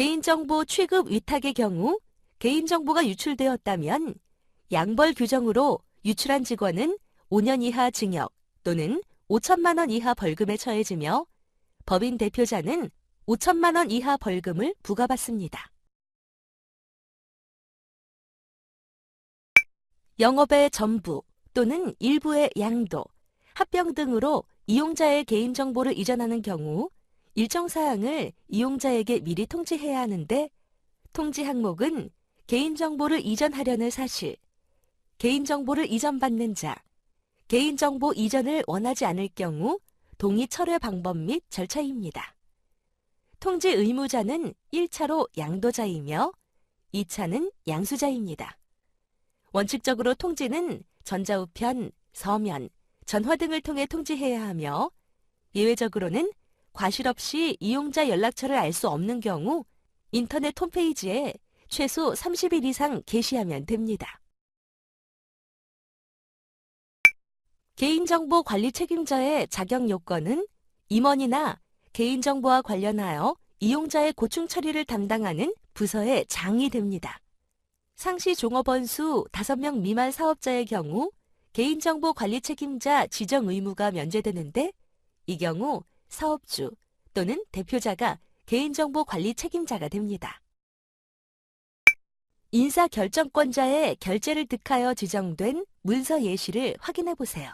개인정보 취급 위탁의 경우 개인정보가 유출되었다면 양벌 규정으로 유출한 직원은 5년 이하 징역 또는 5천만 원 이하 벌금에 처해지며 법인 대표자는 5천만 원 이하 벌금을 부과받습니다. 영업의 전부 또는 일부의 양도, 합병 등으로 이용자의 개인정보를 이전하는 경우 일정 사항을 이용자에게 미리 통지해야 하는데 통지 항목은 개인정보를 이전하려는 사실, 개인정보를 이전받는 자, 개인정보 이전을 원하지 않을 경우 동의 철회 방법 및 절차입니다. 통지 의무자는 1차로 양도자이며 2차는 양수자입니다. 원칙적으로 통지는 전자우편, 서면, 전화 등을 통해 통지해야 하며 예외적으로는 과실 없이 이용자 연락처를 알 수 없는 경우 인터넷 홈페이지에 최소 30일 이상 게시하면 됩니다. 개인정보 관리 책임자의 자격 요건은 임원이나 개인정보와 관련하여 이용자의 고충 처리를 담당하는 부서의 장이 됩니다. 상시 종업원 수 5명 미만 사업자의 경우 개인정보 관리 책임자 지정 의무가 면제되는데 이 경우 사업주 또는 대표자가 개인정보 관리 책임자가 됩니다. 인사 결정권자의 결재를 득하여 지정된 문서 예시를 확인해 보세요.